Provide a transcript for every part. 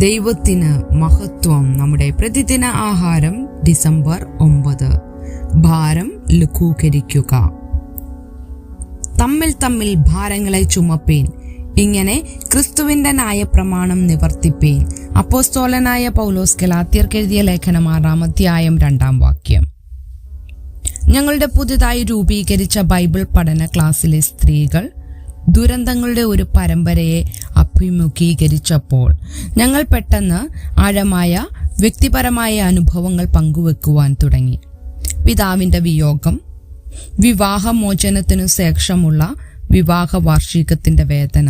ദൈവത്തിന് മഹത്വം. നമ്മുടെ പ്രതിദിന ആഹാരം ഡിസംബർ ഒമ്പത്. ഭാരം ലഘൂകരിക്കുക. തമ്മിൽ തമ്മിൽ ഭാരങ്ങളെ ചുമപ്പേൻ. ഇങ്ങനെ ക്രിസ്തുവിന്റെ ന്യായപ്രമാണം നിവർത്തിപ്പേൻ. അപ്പോസ്തോലനായ പൗലോസ് ഗലാത്യർക്കെഴുതിയ ലേഖനം ആറാം അധ്യായം രണ്ടാം വാക്യം. ഞങ്ങളുടെ പുതുതായി രൂപീകരിച്ച ബൈബിൾ പഠന ക്ലാസ്സിലെ സ്ത്രീകൾ ദുരന്തങ്ങളുടെ ഒരു പരമ്പരയെ അഭിമുഖീകരിച്ചപ്പോൾ ഞങ്ങൾ പെട്ടെന്ന് ആഴമായ വ്യക്തിപരമായ അനുഭവങ്ങൾ പങ്കുവെക്കുവാൻ തുടങ്ങി. പിതാവിന്റെ വിയോഗം വിവാഹമോചനത്തിനു ശേഷമുള്ള വിവാഹ വാർഷികത്തിന്റെ വേദന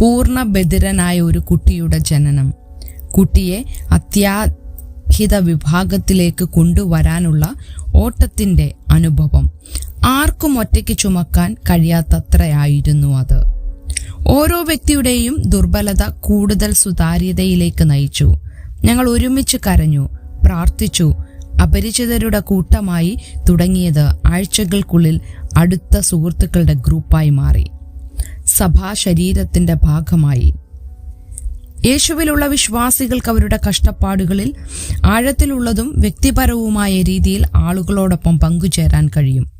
പൂർണ ബധിരനായ ഒരു കുട്ടിയുടെ ജനനം കുട്ടിയെ അത്യാഹിത വിഭാഗത്തിലേക്ക് കൊണ്ടുവരാനുള്ള ഓട്ടത്തിന്റെ അനുഭവം. ആർക്കും ഒറ്റയ്ക്ക് ചുമക്കാൻ കഴിയാത്തത്രയായിരുന്നു അത്. ഓരോ വ്യക്തിയുടെയും ദുർബലത കൂടുതൽ സുതാര്യതയിലേക്ക് നയിച്ചു. ഞങ്ങൾ ഒരുമിച്ച് കരഞ്ഞു പ്രാർത്ഥിച്ചു അപരിചിതരുടെ കൂട്ടമായി തുടങ്ങിയത് ആഴ്ചകൾക്കുള്ളിൽ അടുത്ത സുഹൃത്തുക്കളുടെ ഗ്രൂപ്പായി മാറി. സഭാ ശരീരത്തിന്റെ ഭാഗമായി. യേശുവിലുള്ള വിശ്വാസികൾക്ക് അവരുടെ കഷ്ടപ്പാടുകളിൽ ആഴത്തിലുള്ളതും വ്യക്തിപരവുമായ രീതിയിൽ ആളുകളോടൊപ്പം പങ്കുചേരാൻ കഴിയും.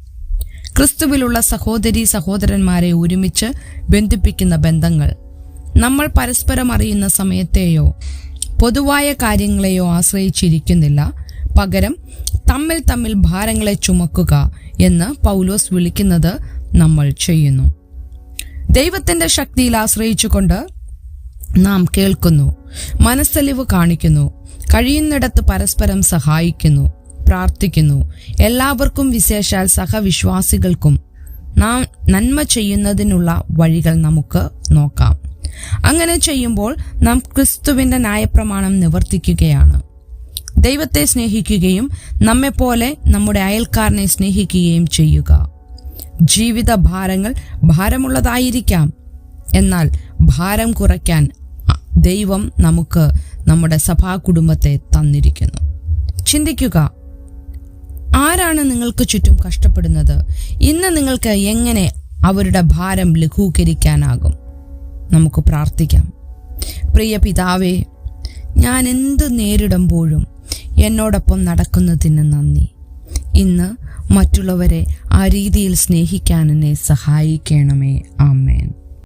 ക്രിസ്തുവിലുള്ള സഹോദരി സഹോദരന്മാരെ ഒരുമിച്ച് ബന്ധിപ്പിക്കുന്ന ബന്ധങ്ങൾ. നമ്മൾ പരസ്പരം അറിയുന്ന സമയത്തെയോ പൊതുവായ കാര്യങ്ങളെയോ ആശ്രയിച്ചിരിക്കുന്നില്ല. പകരം തമ്മിൽ തമ്മിൽ ഭാരങ്ങളെ ചുമക്കുക എന്ന് പൗലോസ് വിളിക്കുന്നത് നമ്മൾ ചെയ്യുന്നു. ദൈവത്തിന്റെ ശക്തിയിൽ ആശ്രയിച്ചുകൊണ്ട് നാം കേൾക്കുന്നു മനസ്സലിവ് കാണിക്കുന്നു കഴിയുന്നിടത്ത് പരസ്പരം സഹായിക്കുന്നു പ്രാർത്ഥിക്കുന്നു എല്ലാവർക്കും വിശേഷാൽ സഹവിശ്വാസികൾക്കും നാം നന്മ ചെയ്യുന്നതിനുള്ള വഴികൾ നമുക്ക് നോക്കാം. അങ്ങനെ ചെയ്യുമ്പോൾ നാം ക്രിസ്തുവിന്റെ ന്യായപ്രമാണം നിവർത്തിക്കുകയാണ്. ദൈവത്തെ സ്നേഹിക്കുകയും നമ്മെപ്പോലെ നമ്മുടെ അയൽക്കാരനെ സ്നേഹിക്കുകയും ചെയ്യുക. ജീവിത ഭാരങ്ങൾ ഭാരമുള്ളതായിരിക്കാം. എന്നാൽ ഭാരം കുറയ്ക്കാൻ ദൈവം നമുക്ക് നമ്മുടെ സഭാ കുടുംബത്തെ തന്നിരിക്കുന്നു. ചിന്തിക്കുക ആരാണ് നിങ്ങൾക്ക് ചുറ്റും കഷ്ടപ്പെടുന്നത്? ഇന്ന് നിങ്ങൾക്ക് എങ്ങനെ അവരുടെ ഭാരം ലഘൂകരിക്കാനാകും? നമുക്ക് പ്രാർത്ഥിക്കാം. പ്രിയ പിതാവേ ഞാൻ എന്ത് നേരിടുമ്പോഴും എന്നോടൊപ്പം നടക്കുന്നതിന് നന്ദി. ഇന്ന് മറ്റുള്ളവരെ ആ രീതിയിൽ സ്നേഹിക്കാൻ എന്നെ സഹായിക്കണമേ. ആമേൻ.